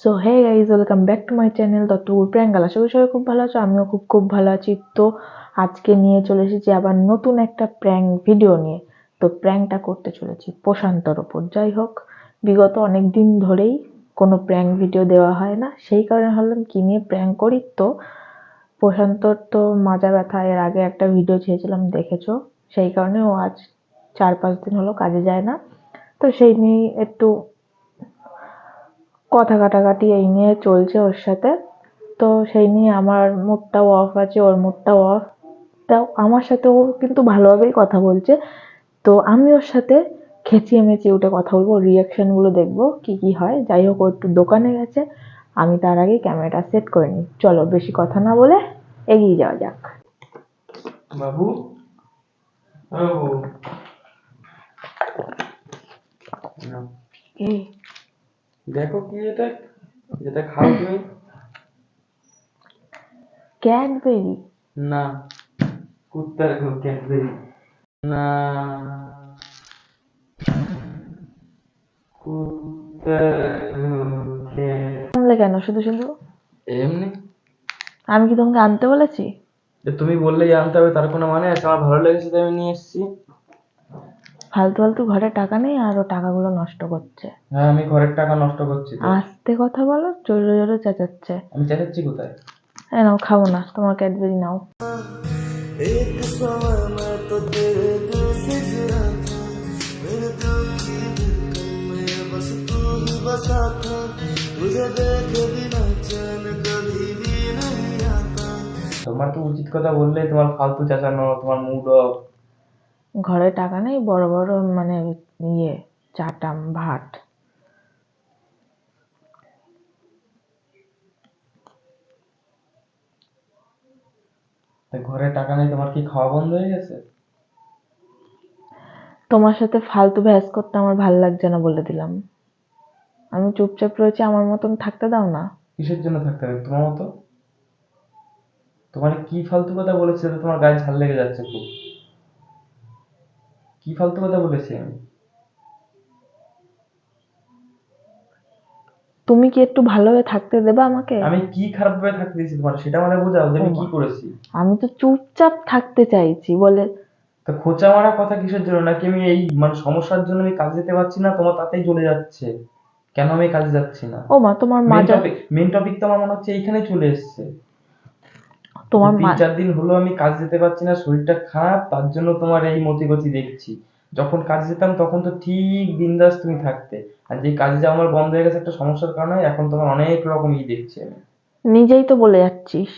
So hey guys welcome back to my channel Duttapur প্রিয়াঙ্গাল আশা করি সবাই খুব ভালো আছো, আমিও খুব খুব ভালো আছি। তো আজকে নিয়ে চলে এসেছি আবার নতুন একটা প্র্যাঙ্ক ভিডিও নিয়ে। তো প্র্যাঙ্কটা করতে চলেছি প্রশান্তর ওপর। যাই হোক, বিগত অনেক দিন ধরেই কোনো প্র্যাঙ্ক ভিডিও দেওয়া হয় না। সেই কারণে ভাবলাম কি নিয়ে প্র্যাঙ্ক করি? তো প্রশান্তর তো মাজা ব্যথা, এর আগে একটা ভিডিও ছেড়েছিলাম দেখেছ? সেই কারণে ও আজ চার পাঁচ দিন হলো কাজে যায় না। তো সেই নিয়ে একটু কথা কাটাকাটি এই নিয়ে চলছে ওর সাথে। তো সেই নিয়ে আমার মুডটাও অফ আছে ওর মুডটাও অফ তাও আমার সাথে ও কিন্তু ভালোভাবেই কথা বলছে। তো আমি ওর সাথে খেঁচিয়ে মেচিয়ে উঠে কথা বলব রিয়াকশানগুলো দেখব কি কি হয়। যাই হোক ও একটু দোকানে গেছে আমি তার আগে ক্যামেরাটা সেট করে নিই। চলো বেশি কথা না বলে এগিয়ে যাওয়া যাক। বাবু? বাবু? এই দেখো কি এটা? যেটা খাও তুমি। ক্যাডবেরি। না। কুত্তার ঘর ক্যাডবেরি। না। কুত্তার কেন? শুধু শুধু? এমনি। আমি কি তোমাকে আনতে বলেছি? তুমি বললেই আনতে হবে তার কোনো মানে আছে? আমার ভালো লেগেছে তাই আমি নিয়ে এসেছি। ফালতু ফালতু ঘরে টাকা নেই আর ও টাকাগুলো নষ্ট করছে। হ্যাঁ আমি ঘরের টাকা নষ্ট করছি তো। আস্তে কথা বলো জোরে জোরে চেঁচাচ্ছে। আমি চেঁচাচ্ছি কোথায়? হ্যাঁ নাও খাব না তোমার ক্যাডবেরি নাও। তোমার তো উচিত কথা বললে তোমার ফালতু চেঁচানো তোমার মুড অফ ঘরে টাকা নেই বড় বড় মানে ইয়ে চাটাম তা ঘরে টাকা নেই তোমার কি খাওয়া বন্ধ হয়ে গেছে? তোমার সাথে ফালতু ভ্যাস করতে আমার ভালো লাগছে না বলে দিলাম। আমি চুপচাপ রয়েছি আমার মতন থাকতে দাও না। কিসের জন্য থাকতে হবে? তোমার মতো? তোমার কি ফালতু কথা বলেছে তোমার গায়ে ঝাল লেগে যাচ্ছে খুব। কি ফালতু কথা বলেছি আমি? তুমি কি একটু ভালোভাবে থাকতে দেবে আমাকে? আমি কি খারাপ ভাবে থাকতে দিয়েছি তোমার? সেটা মানে বোঝাও যে আমি কি করেছি। আমি তো চুপচাপ থাকতে চাইছি বলে। তো খোঁচা মারা কথা কিসের জন্য? নাকি আমি এই মানে সমস্যার জন্য আমি কাজে যেতে পারছি না? তোমার তাতেই চলে যাচ্ছে। কেন আমি কাজে যাচ্ছি না? ও মা তোমার টপিক মেন টপিক তো আমার মনে হচ্ছে এইখানে চলে এসেছে। তোমার তিন চার দিন হলো আমি কাজ যেতে পারছি না শরীরটা খারাপ তার জন্য তোমার এই মতিগতি দেখছি। যখন কাজ যেতাম তখন তো ঠিক বিন্দাস তুমি থাকতে। আর যে কাজে যাওয়া আমার বন্ধ হয়ে গেছে একটা সমস্যার কারণে এখন তোমার অনেক রকম ই দেখছি আমি। নিজেই তো বলে যাচ্ছিস।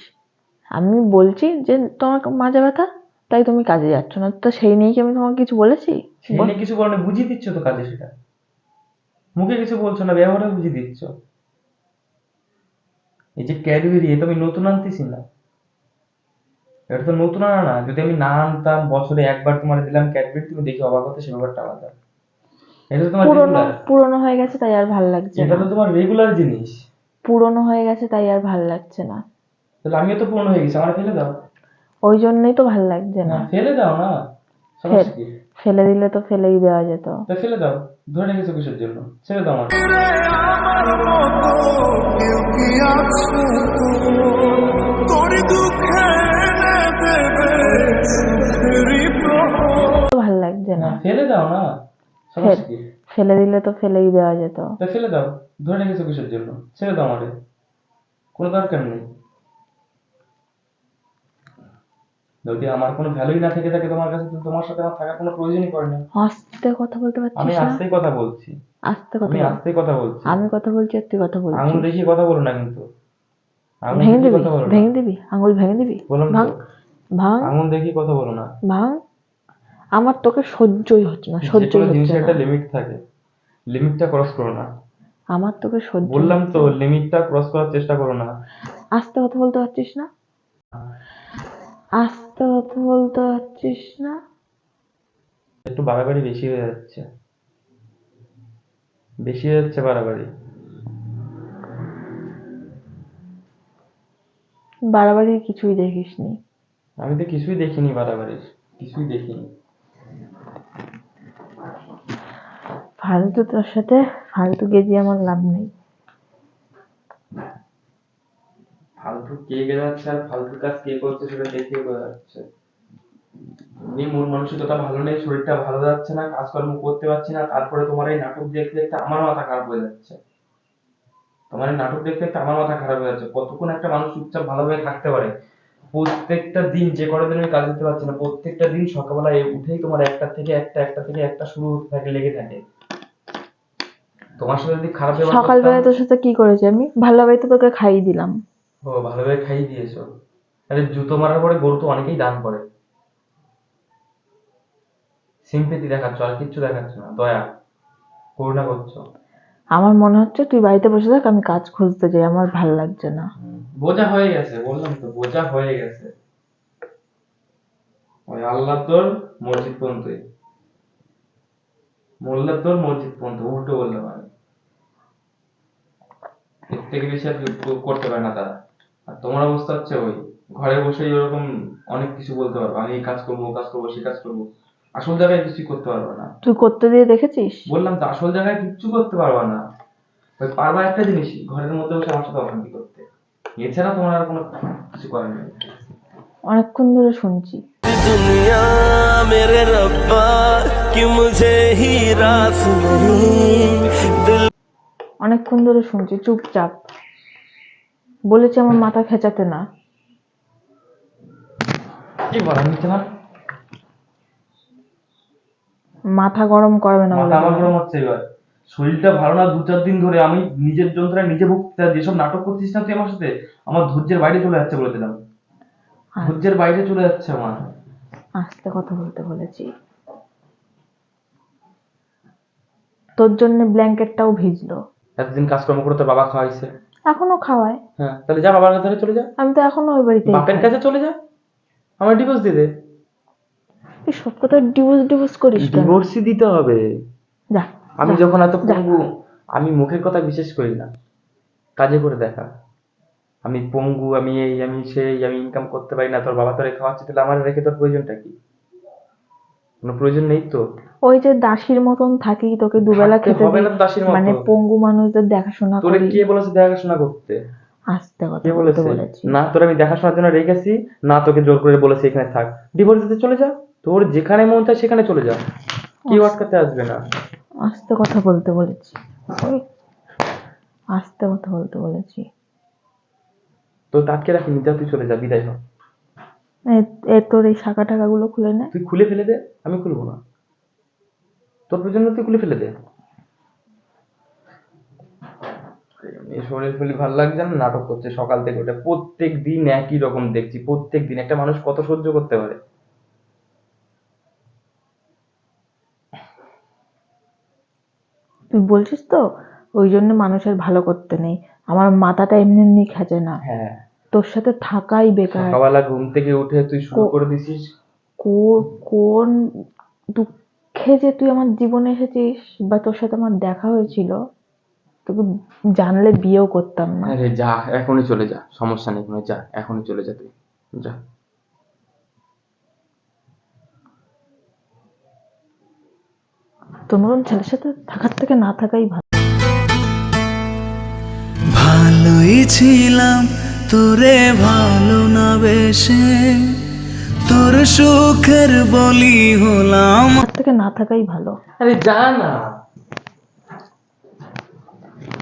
আমি বলছি যে তোমার মাজা ব্যথা তাই তুমি কাজে যাচ্ছ না। তো সেই নিয়ে কি আমি তোমাকে কিছু বলেছি? সেই নিয়ে কিছু বলো বুঝিয়ে দিচ্ছ তো কাজে সেটা। মুখে কিছু বলছো না ব্যবহারে বুঝিয়ে দিচ্ছ। এই যে ক্যাডবেরি এ তো আমি নতুন আনতেছি না। এটা তো নতুন আনা না। যদি আমি না আনতাম বছরে একবার তোমার দিলাম ক্যাডবেরি তুমি দেখে অবাক হতে সে ব্যাপারটা আলাদা। এটা তো তোমার পুরনো পুরনো হয়ে গেছে তাই আর ভালো লাগছে এটা তো তোমার রেগুলার জিনিস। পুরনো হয়ে গেছে তাই আর ভালো লাগছে না। তাহলে আমিও তো পূর্ণ হয়ে গেছি আমার ফেলে দাও। ওই জন্যই তো ভালো লাগছে না। না ফেলে দাও না। সমস্যা কি? ফেলে দিলে তো ফেলেই দেওয়া যেত। ফেলে দাও ধরে রেখেছো কিসের জন্য? ছেড়ে দাও আমার দাও না? সমস্যা কি? ফেলে দিলে তো ফেলেই দেওয়া যেত। তা ফেলে দাও ধরে রেখেছো কিসের জন্য? ছেড়ে দাও আমারে কোনো দরকার নেই। যদি আমার কোনো ভ্যালুই না থেকে থাকে তোমার কাছে তো তোমার সাথে আমার থাকার কোনো প্রয়োজনই পড়ে না। আস্তে কথা বলতে পারছিস না? আস্তেই কথা বলছি। আস্তে কথা আমি বল। আস্তেই কথা বলছি। আমি কথা বলছি আর তুই কথা বলছিস আঙুল দেখিয়ে কথা বলো না কিন্তু। ভেঙে দিবি ভেঙে দিবি আঙুল ভেঙে দিবি। বললাম ভাঙ ভাঙ। আঙুল দেখিয়ে কথা বলো না। ভাঙ। আমার তোকে সহ্যই হচ্ছে না সহ্যই হচ্ছে না। একটা লিমিট থাকে। লিমিটটা ক্রস করো না। আমার তোকে সহ্য বললাম তো লিমিটটা ক্রস করার চেষ্টা করো না। আস্তে কথা বলতে পারছিস না? আস্তে কথা বলতে পারছিস না? একটু বাড়াবাড়ি বেশি হয়ে যাচ্ছে। বেশি হয়ে যাচ্ছে বাড়াবাড়ি। বাড়াবাড়ি কিছুই দেখিসনি। আমি তো কিছুই দেখিনি বাড়াবাড়ির। কিছুই দেখিনি। ফালতু তোর সাথে, ফালতু গেজি আমার লাভ নেই। ফালতু কে যাচ্ছে আর ফালতু কাজ কে করছে সেটা দেখে বোঝা যাচ্ছে। এমনি মন মানসিকতা ভালো নেই, শরীরটা ভালো যাচ্ছে না, কাজকর্ম করতে পারছি না, তারপরে তোমার এই নাটক দেখতে দেখতে আমার মাথা খারাপ হয়ে যাচ্ছে। তোমার এই নাটক দেখতে দেখতে আমার মাথা খারাপ হয়ে যাচ্ছে। কতক্ষণ একটা মানুষ চুপচাপ ভালোভাবে থাকতে পারে? প্রত্যেকটা দিন যে কটা দিন আমি কাজ দিতে পারছি না, প্রত্যেকটা দিন সকালবেলা উঠেই তোমার একটা থেকে একটা একটা থেকে একটা শুরু থাকে, লেগে থাকে। তোমার সাথে যদি খারাপ ব্যবহার সকালবেলা তোর সাথে কি করেছি আমি? ভালোভাবে তো তোকে খাইয়ে দিলাম। ও ভালোভাবে খাইয়ে দিয়েছ। আরে জুতো মারার পরে গরু তো অনেকেই দান করে। সিম্পেতি দেখাচ্ছ আর কিচ্ছু দেখাচ্ছ না। দয়া করুণা করছ। আমার মনে হচ্ছে তুই বাড়িতে বসে থাক আমি কাজ খুঁজতে যাই আমার ভালো লাগছে না। বোঝা হয়ে গেছে বললাম তো বোঝা হয়ে গেছে। ওই আল্লাহ তোর মসজিদ পর্যন্তই। মোল্লা তোর মসজিদ পর্যন্ত উল্টো বললাম আমি। এর থেকে বেশি আর করতে পারে না তারা। আর তোমার অবস্থা হচ্ছে ওই ঘরে বসে ওরকম অনেক কিছু বলতে পারব। আমি এই কাজ করব ও কাজ করব সে কাজ করব। আসল জায়গায় কিছু করতে পারবে না। তুই করতে দিয়ে দেখেছিস? বললাম তো আসল জায়গায় কিচ্ছু করতে পারবে না। ওই পারবা একটা জিনিস ঘরের মধ্যে বসে আমার সাথে অশান্তি করতে। এছাড়া তোমার আর কোনো কিছু করার নেই। অনেকক্ষণ ধরে শুনছি। মেরে রব্বা কি মুঝে হি রাস নেই। অনেকক্ষণ ধরে শুনছি চুপচাপ। বলেছি আমার মাথা খেঁচাতে না। কি বলার নিচে না মাথা গরম করবে না বলে। মাথা আমার গরম হচ্ছে এবার। শরীরটা ভালো না দু চার দিন ধরে আমি নিজের যন্ত্রণায় নিজে ভুগতে যেসব নাটক করছিস না তুই আমার সাথে আমার ধৈর্যের বাইরে চলে যাচ্ছে বলে দিলাম। ধৈর্যের বাইরে চলে যাচ্ছে আমার। আস্তে কথা বলতে বলেছি। তোর জন্য ব্ল্যাঙ্কেটটাও ভিজলো। এতদিন কাজকর্ম করে তোর বাবা খাওয়াইছে। এখনও খাওয়ায়। হ্যাঁ তাহলে যা বাবার কাছে চলে যা। আমি তো এখনও ওই বাড়িতে বাপের কাছে চলে যা। আমার ডিভোর্স দিয়ে দে তুই সব কথা ডিভোর্স ডিভোর্স করিস ডিভোর্সই দিতে হবে। যা আমি যখন এত পঙ্গু আমি মুখের কথা বিশেষ করি না। কাজে করে দেখা। আমি পঙ্গু আমি এই আমি সেই আমি ইনকাম করতে পারি না তোর বাবা তোরে খাওয়াচ্ছে তাহলে আমার রেখে তোর প্রয়োজনটা কি? কোনো প্রয়োজন নেই তো? ওই যে দাসীর মতন থাকি তোকে দুবেলা খেতে হবে। না দাসীর মতো। মানে পঙ্গু মানুষদের দেখাশোনা তোরে করি। কে বলেছে দেখাশোনা করতে? আস্তে কথা কে বলেছে? না তোর আমি দেখাশোনার জন্য রেখেছি না তোকে জোর করে বলেছি এখানে থাক। ডিভোর্স দিতে চলে যা তোর যেখানে মন চায় সেখানে চলে যা। কেউ আটকাতে আসবে না? আস্তে কথা বলতে বলেছি। আস্তে কথা বলতে বলেছি। তো তাকে রাখিনি? যা তুই চলে যা বিদায় হ। এ তোর এই শাখা টাকা গুলো খুলে নে। তুই খুলে ফেলে দে আমি খুলবো না। তোর প্রজন্ম তুই খুলে ফেলে দে। এই শরীর ফেলে ভালো লাগছে না নাটক করছে সকাল থেকে ওটা প্রত্যেক দিন একই রকম দেখছি প্রত্যেক দিন। একটা মানুষ কত সহ্য করতে পারে। তুই বলছিস তো ওই জন্য মানুষের ভালো করতে নেই। আমার মাথাটা এমনি এমনি খেঁচে না। হ্যাঁ। তোর সাথে থাকাই বেকার। সকালবেলা ঘুম থেকে উঠে তুই শুরু করে দিছিস। কোন কোন দুঃখে যে তুই আমার জীবনে এসেছিস বা তোর সাথে আমার দেখা হয়েছিল তোকে জানলে বিয়েও করতাম না। আরে যা এখনই চলে যা সমস্যা নেই কোনো যা এখনই চলে যা তুই যা। তোর মতন ছেলের সাথে থাকার থেকে না থাকাই ভালো। ভালোই ছিলাম তোরে ভালো না বেশে। তোর সুখের বলি হলাম। থেকে না থাকাই ভালো। আরে যা না।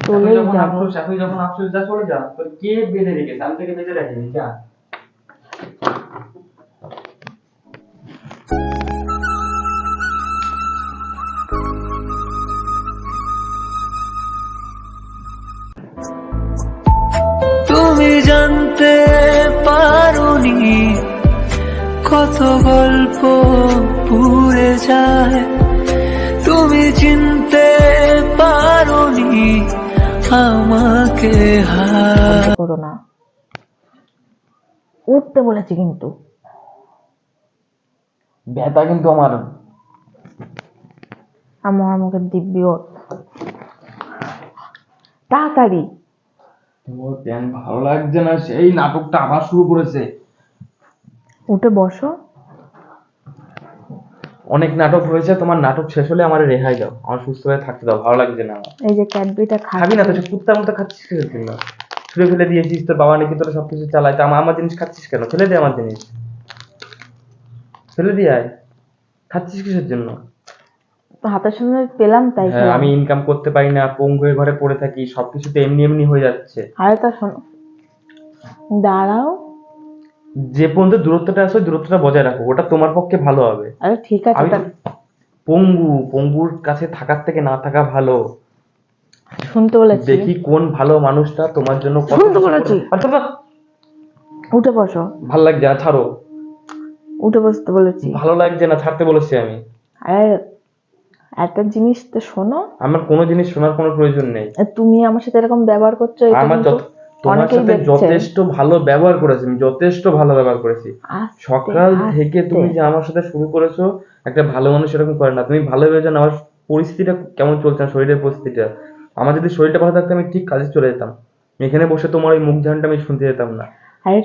চলেই যাব। এখন যখন আফসোস যা চলে যা। তোর কে বেঁধে রেখেছে? আমি তোকে বেঁধে রাখিনি যা। তুমি জানতে পারোনি কত গল্প পুড়ে যায়। তুমি চিনতে পারোনি আমাকে হার। করো না। উঠতে বলেছি কিন্তু। ব্যথা কিন্তু আমার। আমার আমাকে দিব্যি তাড়াতাড়ি। তোর প্যান ভালো লাগছে না? সেই নাটকটা আবার শুরু করেছে। উঠে বসো। অনেক নাটক হয়েছে তোমার নাটক শেষ হলে আমার রেহাই দাও। আমার সুস্থ হয়ে থাকতে দাও ভালো লাগছে না এই যে ক্যাডবেরিটা খাবি না তো কুত্তার মতো খাচ্ছিস কেন? ছুঁড়ে ফেলে দিয়েছিস তোর বাবা নাকি তোরা সবকিছু চালায়। তা আমার আমার জিনিস খাচ্ছিস কেন? ফেলে দে আমার জিনিস। ফেলে দিয়ে আয়। খাচ্ছিস কিসের জন্য? হাতের সামনে পেলাম তাই হ্যাঁ আমি ইনকাম করতে পারি না পঙ্গু হয়ে ঘরে পড়ে থাকি সবকিছু তো এমনি এমনি হয়ে যাচ্ছে। আরে তা শোনো। দাঁড়াও। যে পর্যন্ত দূরত্বটা আছে দূরত্বটা বজায় রাখো। ওটা তোমার পক্ষে ভালো হবে। আরে ঠিক আছে পঙ্গু পঙ্গুর কাছে থাকার থেকে না থাকা ভালো। শুনতে বলেছি। দেখি কোন ভালো মানুষটা তোমার জন্য শুনতে বলেছি। আচ্ছা, উঠে বসো। ভালো লাগছে না ছাড়ো। উঠে বসতে বলেছি। ভালো লাগছে না ছাড়তে বলেছি আমি। আরে একটা জিনিস তো শোনো। আমার কোনো জিনিস শোনার কোনো প্রয়োজন নেই। তুমি আমার সাথে এরকম ব্যবহার করছ আমার যত- তোমার সাথে যথেষ্ট ভালো ব্যবহার করেছি আমি যথেষ্ট ভালো ব্যবহার করেছি। সকাল থেকে তুমি যে আমার সাথে শুরু করেছ একটা ভালো মানুষ এরকম করে না। তুমি ভালো ভেবে জানো আমার পরিস্থিতিটা কেমন চলছে শরীরের পরিস্থিতিটা? আমার যদি শরীরটা ভালো থাকতো আমি ঠিক কাজে চলে যেতাম। এখানে বসে তোমার ওই মুখ ঝানটা আমি শুনতে যেতাম না।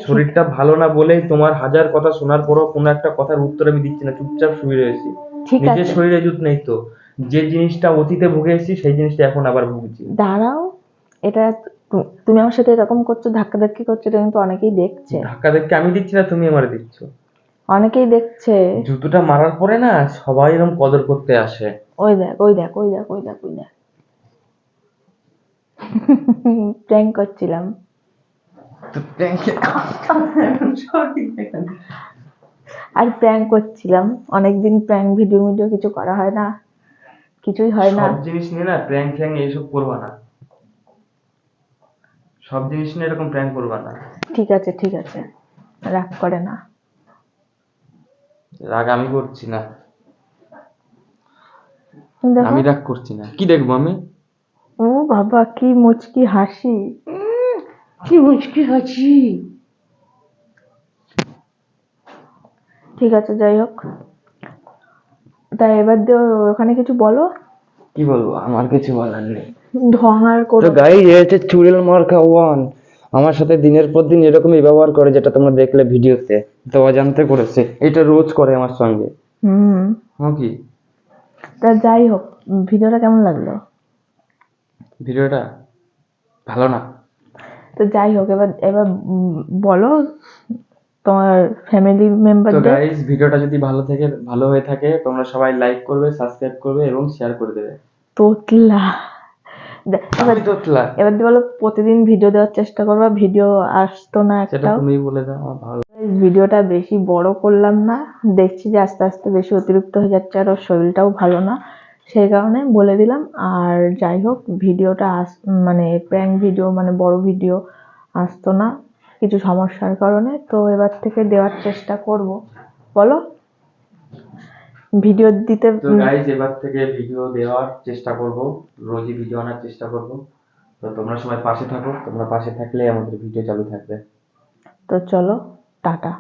শরীরটা ভালো না বলেই তোমার হাজার কথা শোনার পরও কোনো একটা কথার উত্তর আমি দিচ্ছি না চুপচাপ শুয়ে রয়েছি। নিজের শরীরে জুত নেই তো। যে জিনিসটা অতীতে ভুগে এসেছি সেই জিনিসটা এখন আবার ভুগছি। দাঁড়াও এটা তুমি আমার সাথে এরকম করছ ধাক্কা ধাক্কি করছ এটা কিন্তু অনেকেই দেখছে। ধাক্কা দেখে আমি দিচ্ছি না তুমি আমার দিচ্ছ। অনেকেই দেখছে। জুতোটা মারার পরে না সবাই এরকম কদর করতে আসে। ওই দেখ ওই দেখ ওই দেখ ওই দেখ ওই দেখ। প্র্যাঙ্ক করছিলাম। আর প্র্যাঙ্ক করছিলাম। অনেকদিন প্র্যাঙ্ক ভিডিও ভিডিও কিছু করা হয় না। কিছুই হয় না। জিনিস নিয়ে না প্র্যাঙ্ক ফ্র্যাঙ্ক এইসব করবা না। সব জিনিস নিয়ে এরকম প্র্যাঙ্ক করবা না। ঠিক আছে ঠিক আছে। রাগ করে না। রাগ আমি করছি না। দেখো। আমি রাগ করছি না। কি দেখব আমি? ও বাবা কি মুচকি হাসি। উম, কি মুচকি হাসি। ঠিক আছে যাই হোক। তাই এবার দিয়ে ওখানে কিছু বলো? কি বলব? আমার কিছু বলার নেই। ঢঙার তো করো গাই এ হচ্ছে চুড়েল মার্কা ওয়ান আমার সাথে দিনের পর দিন এরকমই ব্যবহার করে যেটা তোমরা দেখলে ভিডিওতে তো অজান্তে করেছে। এটা রোজ করে আমার সঙ্গে। হুম। কি? তা যাই হোক ভিডিওটা কেমন লাগল? ভিডিওটা ভালো না। তো যাই হোক এবার এবার বলো তোমার ফ্যামিলি তো মেম্বারদের গাইস ভিডিওটা যদি ভালো থেকে ভালো হয়ে থাকে তোমরা সবাই লাইক করবে সাবস্ক্রাইব করবে এবং শেয়ার করে দেবে। তোতলা। এবার বলো প্রতিদিন ভিডিও দেওয়ার চেষ্টা করবা ভিডিও আসতো না সেটা তুমি বলে দাও আমার ভালো ভিডিওটা বেশি বড় করলাম না দেখছি যে আস্তে আস্তে বেশি অতিরিক্ত হয়ে যাচ্ছে আর ওর শরীরটাও ভালো না। সেই কারণে বলে দিলাম আর যাই হোক ভিডিওটা আস মানে প্র্যাঙ্ক ভিডিও মানে বড় ভিডিও আসতো না কিছু সমস্যার কারণে। তো এবার থেকে দেওয়ার চেষ্টা করব। বলো? ভিডিও দিতে তো গাইস এবার থেকে ভিডিও দেওয়ার চেষ্টা করব রোজই ভিডিও আনার চেষ্টা করব। তো তোমরা সবাই পাশে থাকো তোমরা পাশে থাকলে আমাদের ভিডিও চালু থাকবে। তো চলো টাটা।